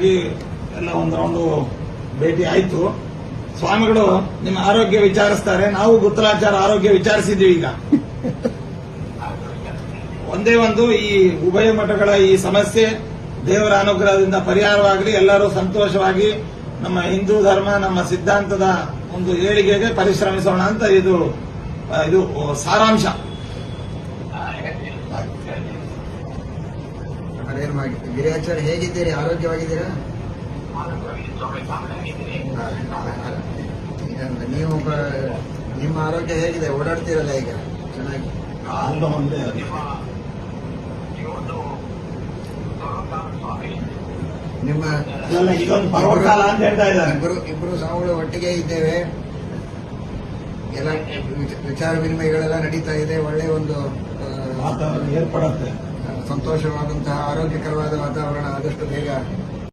ಹಾಗಾಗಿ ಎಲ್ಲ ಒಂದು ರೌಂಡು ಭೇಟಿ ಆಯ್ತು. ಸ್ವಾಮಿಗಳು ನಿಮ್ಮ ಆರೋಗ್ಯ ವಿಚಾರಿಸ್ತಾರೆ. ನಾವು ಗುತ್ತಲಾಚಾರ ಆರೋಗ್ಯ ವಿಚಾರಿಸಿದ್ದೀವಿ ಈಗ. ಒಂದೇ ಒಂದು ಈ ಉಭಯ ಮಠಗಳ ಈ ಸಮಸ್ಯೆ ದೇವರ ಅನುಗ್ರಹದಿಂದ ಪರಿಹಾರವಾಗಲಿ. ಎಲ್ಲರೂ ಸಂತೋಷವಾಗಿ ನಮ್ಮ ಹಿಂದೂ ಧರ್ಮ, ನಮ್ಮ ಸಿದ್ಧಾಂತದ ಒಂದು ಏಳಿಗೆಗೆ ಪರಿಶ್ರಮಿಸೋಣ ಅಂತ ಇದು ಇದು ಸಾರಾಂಶ. ಮಾಡಿ. ಗಿರಿಯಾಚಾರ್ಯ ಹೇಗಿದ್ದೀರಿ? ಆರೋಗ್ಯವಾಗಿದ್ದೀರಾ? ನೀವು ನಿಮ್ಮ ಆರೋಗ್ಯ ಹೇಗಿದೆ? ಓಡಾಡ್ತೀರಲ್ಲ ಈಗ? ಚೆನ್ನಾಗಿ. ನಿಮ್ಮ ಇಬ್ಬರು ಇಬ್ಬರು ಸಾವುಗಳು ಒಟ್ಟಿಗೆ ಇದ್ದೇವೆ. ಎಲ್ಲ ವಿಚಾರ ವಿನಿಮಯಗಳೆಲ್ಲ ನಡೀತಾ ಇದೆ. ಒಳ್ಳೆ ಒಂದು ಏರ್ಪಡುತ್ತೆ. ಸಂತೋಷವಾದಂತಹ ಆರೋಗ್ಯಕರವಾದ ವಾತಾವರಣ ಆದಷ್ಟು ಬೇಗ